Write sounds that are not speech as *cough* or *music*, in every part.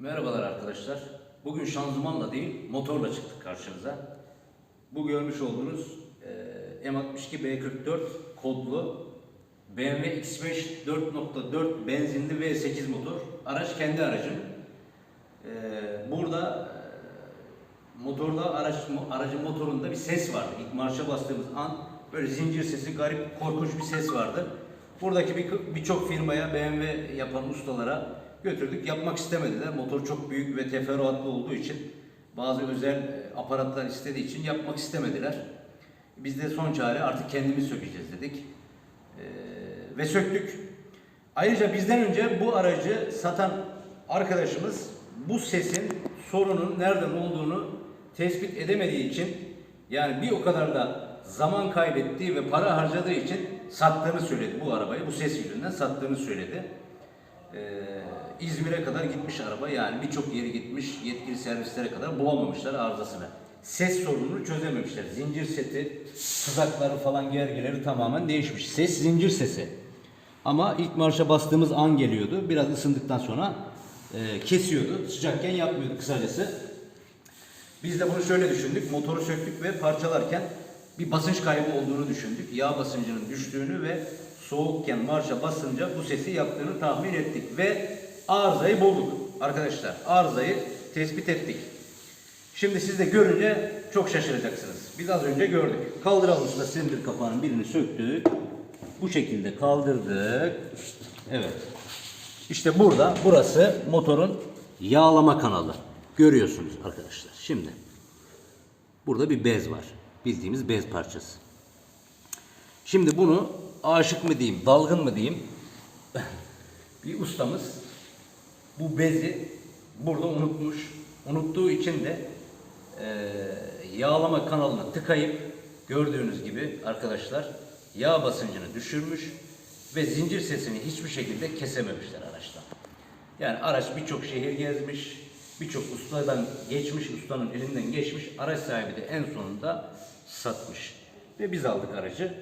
Merhabalar arkadaşlar. Bugün şanzımanla değil, motorla çıktık karşınıza. Bu görmüş olduğunuz e, M62 B44 kodlu BMW X5 4.4 benzinli V8 motor. Araç kendi aracım. E, burada e, motorda araç aracın motorunda bir ses vardı. İlk marşa bastığımız an böyle zincir sesi, garip, korkunç bir ses vardı. Buradaki bir- birçok firmaya, BMW yapan ustalara götürdük. Yapmak istemediler. Motor çok büyük ve teferruatlı olduğu için bazı özel e, aparatlar istediği için yapmak istemediler. Biz de son çare artık kendimiz sökeceğiz dedik. Ee, ve söktük. Ayrıca bizden önce bu aracı satan arkadaşımız bu sesin sorunun nereden olduğunu tespit edemediği için yani bir o kadar da zaman kaybettiği ve para harcadığı için sattığını söyledi bu arabayı. Bu ses yüzünden sattığını söyledi. Ee, İzmir'e kadar gitmiş araba yani birçok yeri gitmiş yetkili servislere kadar bulamamışlar arızasını. Ses sorununu çözememişler. Zincir seti, tuzakları falan gergileri tamamen değişmiş. Ses zincir sesi. Ama ilk marşa bastığımız an geliyordu. Biraz ısındıktan sonra e, kesiyordu. Sıcakken yapmıyordu kısacası. Biz de bunu şöyle düşündük. Motoru söktük ve parçalarken bir basınç kaybı olduğunu düşündük. Yağ basıncının düştüğünü ve soğukken marşa basınca bu sesi yaptığını tahmin ettik. Ve arızayı bulduk arkadaşlar. Arızayı tespit ettik. Şimdi siz de görünce çok şaşıracaksınız. Biz az önce gördük. Kaldıralım usta silindir kapağının birini söktük. Bu şekilde kaldırdık. Evet. İşte burada burası motorun yağlama kanalı. Görüyorsunuz arkadaşlar. Şimdi burada bir bez var. Bildiğimiz bez parçası. Şimdi bunu aşık mı diyeyim, dalgın mı diyeyim? *laughs* bir ustamız bu bezi burada unutmuş. Unuttuğu için de eee, yağlama kanalına tıkayıp gördüğünüz gibi arkadaşlar yağ basıncını düşürmüş ve zincir sesini hiçbir şekilde kesememişler araçtan. Yani araç birçok şehir gezmiş, birçok ustadan geçmiş, ustanın elinden geçmiş. Araç sahibi de en sonunda satmış. Ve biz aldık aracı.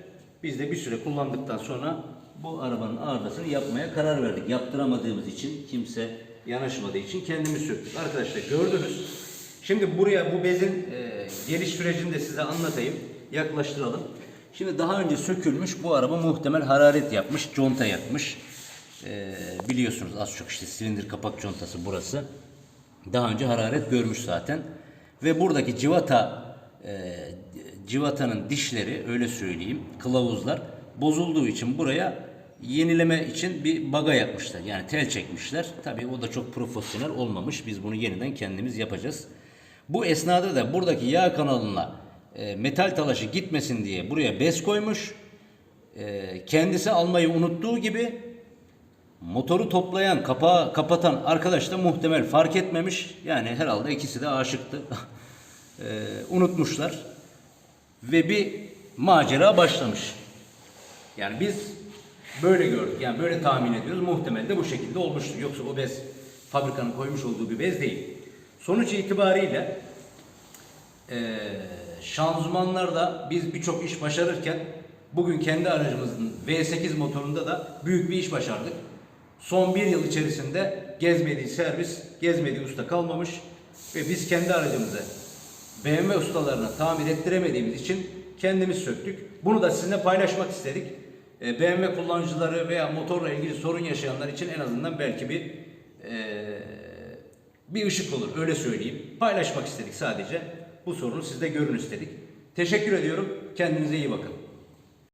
Biz de bir süre kullandıktan sonra bu arabanın arızasını yapmaya karar verdik. Yaptıramadığımız için, kimse yanaşmadığı için kendimiz söktük. Arkadaşlar gördünüz. Şimdi buraya bu bezin e, geliş sürecini de size anlatayım. Yaklaştıralım. Şimdi daha önce sökülmüş bu araba muhtemel hararet yapmış, conta yakmış. Ee, biliyorsunuz az çok işte silindir kapak contası burası. Daha önce hararet görmüş zaten. Ve buradaki civata e, civatanın dişleri öyle söyleyeyim kılavuzlar bozulduğu için buraya yenileme için bir baga yapmışlar. Yani tel çekmişler. Tabii o da çok profesyonel olmamış. Biz bunu yeniden kendimiz yapacağız. Bu esnada da buradaki yağ kanalına e, metal talaşı gitmesin diye buraya bez koymuş. E, kendisi almayı unuttuğu gibi motoru toplayan, kapağı kapatan arkadaş da muhtemel fark etmemiş. Yani herhalde ikisi de aşıktı. *laughs* E, unutmuşlar. Ve bir macera başlamış. Yani biz böyle gördük. Yani böyle tahmin ediyoruz. Muhtemel de bu şekilde olmuştur. Yoksa o bez fabrikanın koymuş olduğu bir bez değil. Sonuç itibariyle eee şanzımanlarda biz birçok iş başarırken bugün kendi aracımızın V8 motorunda da büyük bir iş başardık. Son bir yıl içerisinde gezmediği servis, gezmediği usta kalmamış ve biz kendi aracımızı BMW ustalarına tamir ettiremediğimiz için kendimiz söktük. Bunu da sizinle paylaşmak istedik. E, BMW kullanıcıları veya motorla ilgili sorun yaşayanlar için en azından belki bir e, bir ışık olur öyle söyleyeyim. Paylaşmak istedik sadece. Bu sorunu sizde görün istedik. Teşekkür ediyorum. Kendinize iyi bakın.